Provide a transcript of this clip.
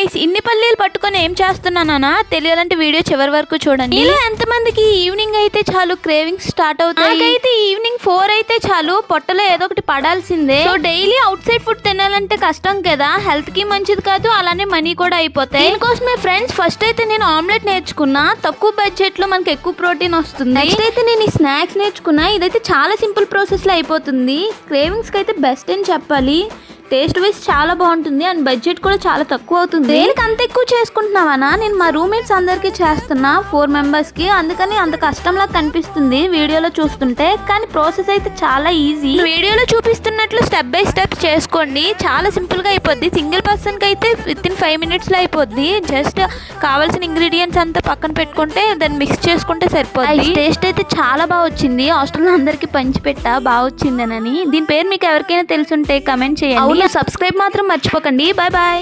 Guys ఇన్ని పల్లీలు పట్టుకొని ఏం చేస్తున్నానా తెలియాలంటే వీడియో చివరి వరకు చూడండి. ఇలా ఎంతమందికి ఈవినింగ్ అయితే చాలు క్రేవింగ్స్ స్టార్ట్ అవుతాయి? అయితే ఈవినింగ్ ఫోర్ అయితే చాలు పొట్టలో ఏదో ఒకటి పడాల్సిందే. So daily outside food తినాలంటే కష్టం కదా? హెల్త్కి మంచిది కాదు అలానే మనీ కూడా అయిపోతాయి. దీనికోసమే ఫ్రెండ్స్ ఫస్ట్ అయితే నేను ఆమ్లెట్ నేర్చుకున్నా తక్కువ బడ్జెట్లో మనకి ఎక్కువ ప్రోటీన్ వస్తుంది. నెక్స్ట్ అయితే నేను ఈ స్నాక్స్ నేర్చుకున్నా ఇదైతే చాలా సింపుల్ ప్రాసెస్లో అయిపోతుంది. క్రేవింగ్స్కి అయితే బెస్ట్ అని చెప్పాలి. టేస్ట్ వైజ్ చాలా బాగుంటుంది అండ్ బడ్జెట్ కూడా చాలా తక్కువ అవుతుంది. దేనికి అంత ఎక్కువ చేసుకుంటున్నావనా? నేను మా రూమ్మేట్స్ అందరికీ చేస్తున్నా ఫోర్ మెంబర్స్కి. అందుకని అంత కష్టంలా కనిపిస్తుంది వీడియోలో చూస్తుంటే. కానీ ప్రాసెస్ అయితే చాలా ఈజీ. వీడియోలో చూపిస్తున్నట్లు స్టెప్ బై స్టెప్ చేసుకోండి. చాలా సింపుల్గా అయిపోద్ది. సింగిల్ పర్సన్కి అయితే విత్ ఇన్ ఫైవ్ మినిట్స్లో అయిపోద్ది. జస్ట్ కావాల్సిన ఇంగ్రీడియంట్స్ అంతా పక్కన పెట్టుకుంటే దాన్ని మిక్స్ చేసుకుంటే సరిపోద్ది. టేస్ట్ అయితే చాలా బాగా వచ్చింది. హాస్టల్లో అందరికి పంచి పెట్టా బాగా వచ్చిందనని దీని పేరు మీకు ఎవరికైనా తెలుసుంటే కమెంట్ చేయండి. సబ్స్క్రైబ్ మాత్రం మర్చిపోకండి. Bye bye.